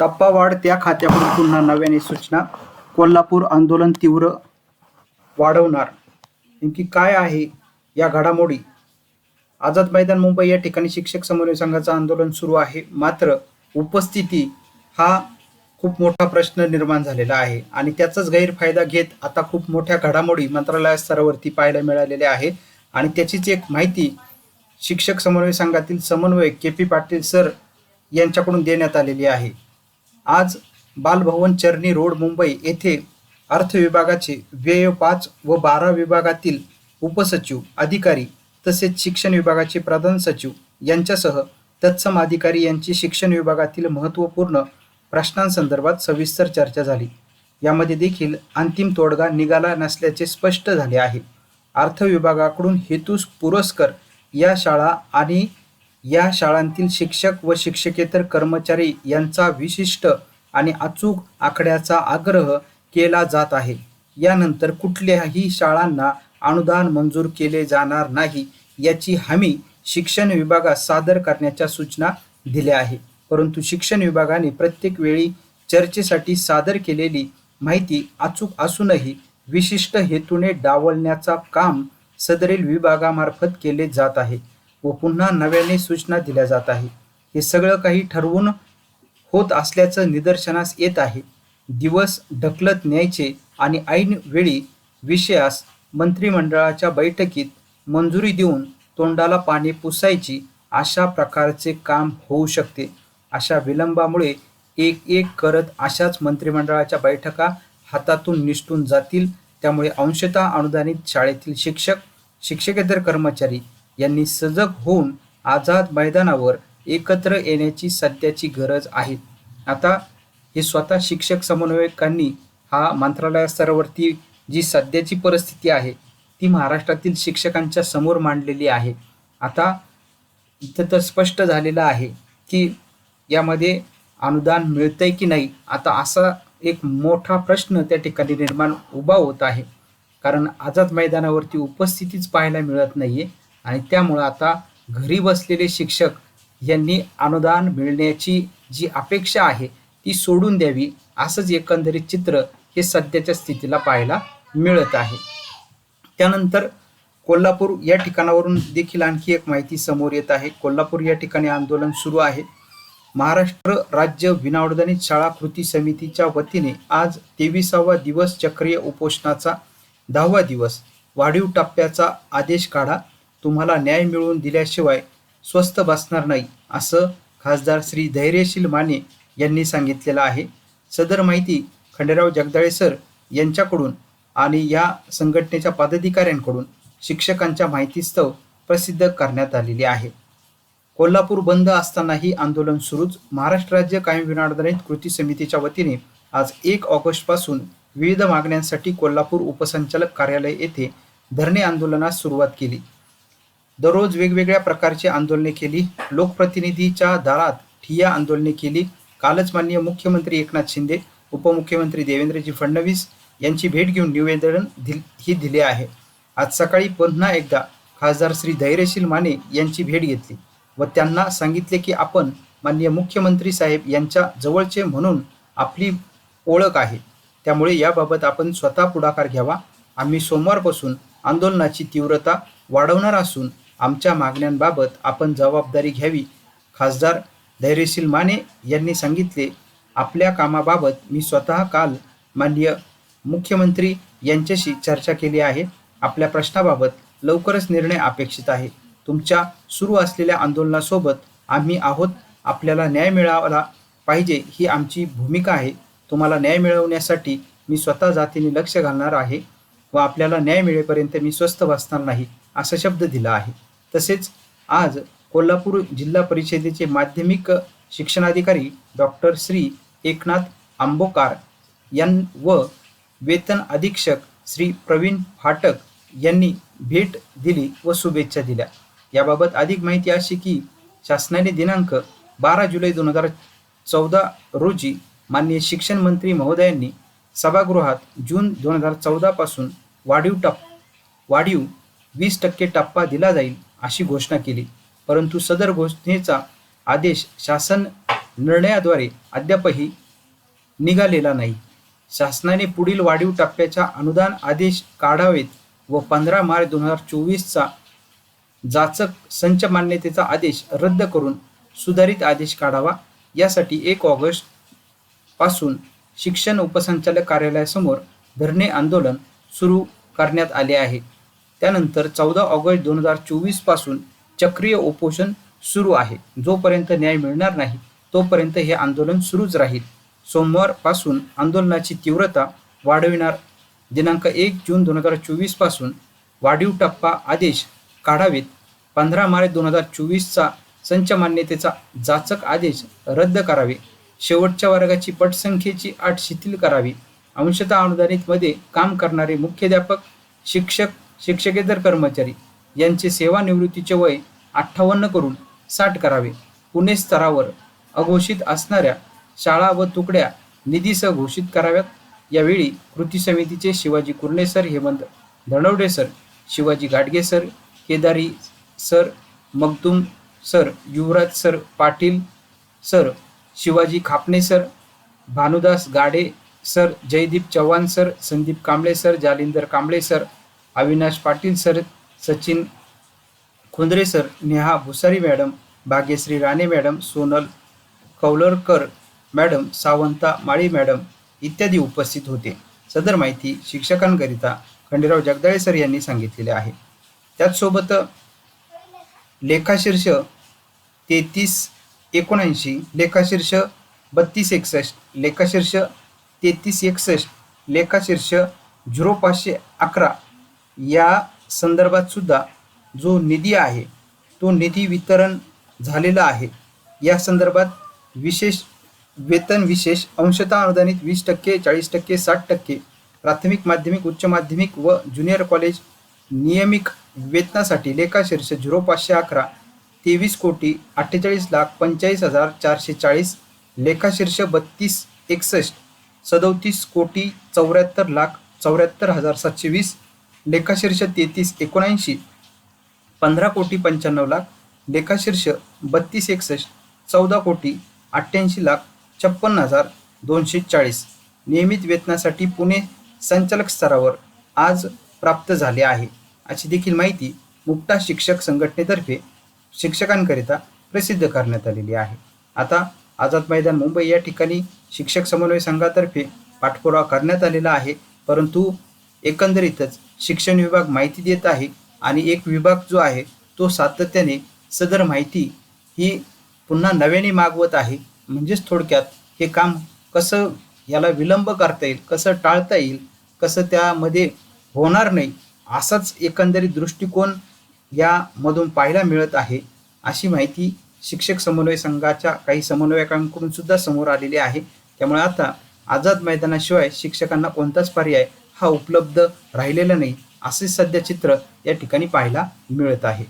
टप्पावाढ त्या खात्याकडून पुन्हा नव्याने सूचना. कोल्हापूर आंदोलन तीव्र वाढवणार. नेमकी काय आहे या घडामोडी? आझाद मैदान मुंबई या ठिकाणी शिक्षक समन्वय संघाचं आंदोलन सुरू आहे. मात्र उपस्थिती हा खूप मोठा प्रश्न निर्माण झालेला आहे आणि त्याचाच गैरफायदा घेत आता खूप मोठ्या घडामोडी मंत्रालय स्तरावरती पाहायला मिळालेल्या आहेत. आणि त्याचीच एक माहिती शिक्षक समन्वय संघातील समन्वयक के पी पाटील सर यांच्याकडून देण्यात आलेली आहे. आज बालभवन चरणी रोड मुंबई येथे अर्थ विभागाचे व्यय पाच व बारा विभागातील उपसचिव अधिकारी तसेच शिक्षण विभागाचे प्रधान सचिव यांच्यासह तत्सम अधिकारी यांची शिक्षण विभागातील महत्त्वपूर्ण प्रश्नांसंदर्भात सविस्तर चर्चा झाली. यामध्ये देखील अंतिम तोडगा निघाला नसल्याचे स्पष्ट झाले आहे. अर्थ विभागाकडून हेतू पुरस्कर या शाळा आणि या शाळांतील शिक्षक व शिक्षकेतर कर्मचारी यांचा विशिष्ट आणि अचूक आकड्याचा आग्रह केला जात आहे. यानंतर कुठल्याही शाळांना अनुदान मंजूर केले जाणार नाही याची हमी शिक्षण विभागास सादर करण्याच्या सूचना दिल्या आहे परंतु शिक्षण विभागाने प्रत्येक वेळी चर्चेसाठी सादर केलेली माहिती अचूक असूनही विशिष्ट हेतूने डावलण्याचा काम सदरील विभागामार्फत केले जात आहे. व पुन्हा नव्याने सूचना दिल्या जात आहे. हे सगळं काही ठरवून होत असल्याचं निदर्शनास येत आहे. दिवस ढकलत न्यायचे आणि ऐन वेळी विषयास मंत्रिमंडळाच्या बैठकीत मंजुरी देऊन तोंडाला पाणी पुसायची अशा प्रकारचे काम होऊ शकते. अशा विलंबामुळे एक एक करत अशाच मंत्रिमंडळाच्या बैठका हातातून निसटून जातील. त्यामुळे अंशतः अनुदानित शाळेतील शिक्षक शिक्षकेतर कर्मचारी यांनी सजग होऊन आझाद मैदानावर एकत्र येण्याची सध्याची गरज आहे. आता हे स्वतः शिक्षक समन्वयकांनी हा मंत्रालय स्तरावरती जी सध्याची परिस्थिती आहे ती महाराष्ट्रातील शिक्षकांच्या समोर मांडलेली आहे. आता इथं तर स्पष्ट झालेलं आहे की यामध्ये अनुदान मिळतंय की नाही आता असा एक मोठा प्रश्न त्या ठिकाणी निर्माण उभा होत आहे. कारण आझाद मैदानावरती उपस्थितीच पाहायला मिळत नाहीये. आणि त्यामुळं आता घरी बसलेले शिक्षक यांनी अनुदान मिळण्याची जी अपेक्षा आहे ती सोडून द्यावी असंच एकंदरीत चित्र हे सध्याच्या स्थितीला पाहायला मिळत आहे. त्यानंतर कोल्हापूर या ठिकाणावरून देखील आणखी एक माहिती समोर येत आहे. कोल्हापूर या ठिकाणी आंदोलन सुरू आहे. महाराष्ट्र राज्य विनावडदानी शाळा कृती समितीच्या वतीने आज तेविसावा दिवस चक्रीय उपोषणाचा दहावा दिवस. वाढीव टप्प्याचा आदेश काढा. तुम्हाला न्याय मिळवून दिल्याशिवाय स्वस्त बसणार नाही असं खासदार श्री धैर्यशील माने यांनी सांगितलेलं आहे. सदर माहिती खंडेराव जगदाळे सर यांच्याकडून आणि या संघटनेच्या पदाधिकाऱ्यांकडून शिक्षकांच्या माहितीस्तव प्रसिद्ध करण्यात आलेली आहे. कोल्हापूर बंद असतानाही आंदोलन सुरूच. महाराष्ट्र राज्य कायम विनाडदारित कृती समितीच्या वतीने आज एक ऑगस्टपासून विविध मागण्यांसाठी कोल्हापूर उपसंचालक कार्यालय येथे धरणे आंदोलनास सुरुवात केली. दररोज वेगवेगळ्या प्रकारची आंदोलने केली. लोकप्रतिनिधीच्या दारात ठिय्या आंदोलने केली. कालच माननीय मुख्यमंत्री एकनाथ शिंदे उपमुख्यमंत्री देवेंद्रजी फडणवीस यांची भेट घेऊन निवेदन दिल ही दिले आहे. आज सकाळी पुन्हा एकदा खासदार श्री धैर्यशील माने यांची भेट घेतली व त्यांना सांगितले की आपण माननीय मुख्यमंत्री साहेब यांच्या जवळचे म्हणून आपली ओळख आहे. त्यामुळे याबाबत आपण स्वतः पुढाकार घ्यावा. आम्ही सोमवारपासून आंदोलनाची तीव्रता वाढवणार असून आमच्या मागण्यांबाबत आपण जबाबदारी घ्यावी. खासदार धैर्यशील माने यांनी सांगितले आपल्या कामाबाबत मी स्वतः काल माननीय मुख्यमंत्री यांच्याशी चर्चा केली आहे. आपल्या प्रश्नाबाबत लवकरच निर्णय अपेक्षित आहे. तुमच्या सुरू असलेल्या आंदोलनासोबत आम्ही आहोत. आपल्याला न्याय मिळाला पाहिजे ही आमची भूमिका आहे. तुम्हाला न्याय मिळवण्यासाठी मी स्वतः जातीने लक्ष घालणार आहे व आपल्याला न्याय मिळेपर्यंत मी स्वस्थ बसणार नाही असा शब्द दिला आहे. तसेच आज कोल्हापूर जिल्हा परिषदेचे माध्यमिक शिक्षणाधिकारी डॉक्टर श्री एकनाथ आंबोकार यां व वेतन अधीक्षक श्री प्रवीण फाटक यांनी भेट दिली व शुभेच्छा दिल्या. याबाबत अधिक माहिती अशी की शासनाने दिनांक बारा जुलै दोन हजार चौदा रोजी माननीय शिक्षण मंत्री महोदयांनी सभागृहात जून दोन हजार चौदापासून वाढीव टप वाढीव वीस टक्के टप्पा दिला जाईल. अशी घोषणा केली. परंतु सदर घोषणेचा आदेश शासन निर्णयाद्वारे अद्यापही निघालेला नाही. शासनाने पुढील वाढीव टप्प्याच्या अनुदान आदेश काढावेत व पंधरा मार्च दोन हजार चोवीसचा जाचक संच मान्यतेचा आदेश रद्द करून सुधारित आदेश काढावा. यासाठी एक ऑगस्टपासून शिक्षण उपसंचालक कार्यालयासमोर धरणे आंदोलन सुरू करण्यात आले आहे. त्यानंतर चौदा ऑगस्ट दोन हजार चोवीसपासून चक्रीय उपोषण सुरू आहे. जोपर्यंत न्याय मिळणार नाही तोपर्यंत हे आंदोलन सुरूच राहील. सोमवारपासून आंदोलनाची तीव्रता वाढविणार. दिनांक एक जून दोन हजार चोवीसपासून वाढीव टप्पा आदेश काढावेत. पंधरा मार्च दोन हजार चोवीसचा संच मान्यतेचा जाचक आदेश रद्द करावे. शेवटच्या वर्गाची पटसंख्येची अट शिथिल करावी. अंशतः अनुदानितमध्ये काम करणारे मुख्याध्यापक शिक्षक शिक्षकेतर कर्मचारी यांचे सेवानिवृत्तीचे वय अठ्ठावन्न करून साठ करावे पुणे स्तरावर अघोषित असणाऱ्या शाळा व तुकड्या निधीसह घोषित कराव्यात. यावेळी कृती समितीचे Shivaji Kurne sir Hemant Dhanawade sir Shivaji Gadge sir Kedari sir Magdum sir Yuvraj sir Patil sir Shivaji Khapane sir Bhanudas Gade sir Jaydeep Chavan sir Sandeep Kamble sir Jalindar Kamble sir Avinash Patil sir Sachin Khundre sir Neha Bhusari madam Bhagyashree Rane madam Sonal Kaularkar madam Savanta Mali madam इत्यादी उपस्थित होते. सदर माहिती शिक्षकांकरिता Khanderao Jagdale sir यांनी सांगितलेले आहे. त्याचसोबत लेखाशीर्ष तेहतीस एकोणऐंशी लेखाशीर्ष बत्तीस एकसष्ट लेखाशीर्ष तेहतीस एकसष्ट लेखाशीर्ष झिरो पाचशे अकरा या संदर्भात सुद्धा जो निधी आहे तो निधी वितरण झालेला आहे. या संदर्भात विशेष वेतन विशेष अंशतः अनुदानित वीस टक्के चाळीस टक्के साठ टक्के प्राथमिक माध्यमिक उच्च माध्यमिक व ज्युनियर कॉलेज नियमित वेतनासाठी लेखाशीर्ष झिरो पाचशे अकरा तेवीस कोटी अठ्ठेचाळीस लाख पंचेचाळीस हजार चारशे चाळीस लेखाशीर्ष बत्तीस एकसष्ट सदोतीस कोटी चौऱ्याहत्तर लाख चौऱ्याहत्तर हजार सातशे वीस लेखाशीर्ष तेहतीस एकोणऐंशी पंधरा कोटी पंच्याण्णव लाख लेखाशीर्ष बत्तीस एकसष्ट चौदा कोटी अठ्ठ्याऐंशी लाख छप्पन्न हजार दोनशे चाळीस. नियमित वेतनासाठी पुणे संचालक स्तरावर आज प्राप्त झाले आहे. अशी देखील माहिती मुक्ता शिक्षक संघटनेतर्फे शिक्षकांकरिता प्रसिद्ध करण्यात आलेली आहे. आता आझाद मैदान मुंबई या ठिकाणी शिक्षक समन्वय संघातर्फे पाठपुरावा करण्यात आलेला आहे. परंतु एकंदरीतच शिक्षण विभाग माहिती देत आहे आणि एक विभाग जो आहे तो सातत्याने सदर माहिती ही पुन्हा नव्याने मागवत आहे. म्हणजेच थोडक्यात हे काम कसं याला विलंब करता येईल कसं टाळता येईल कसं त्यामध्ये होणार नाही असाच एकंदरीत दृष्टिकोन यामधून पाहायला मिळत आहे अशी माहिती शिक्षक समन्वय संघाच्या काही समन्वयकांकडून सुद्धा समोर आलेली आहे. त्यामुळे आता आझाद मैदानाशिवाय शिक्षकांना कोणताच पर्याय हा उपलब्ध राहिलेला नाही असे सध्या चित्र या ठिकाणी पाहायला मिळत आहे.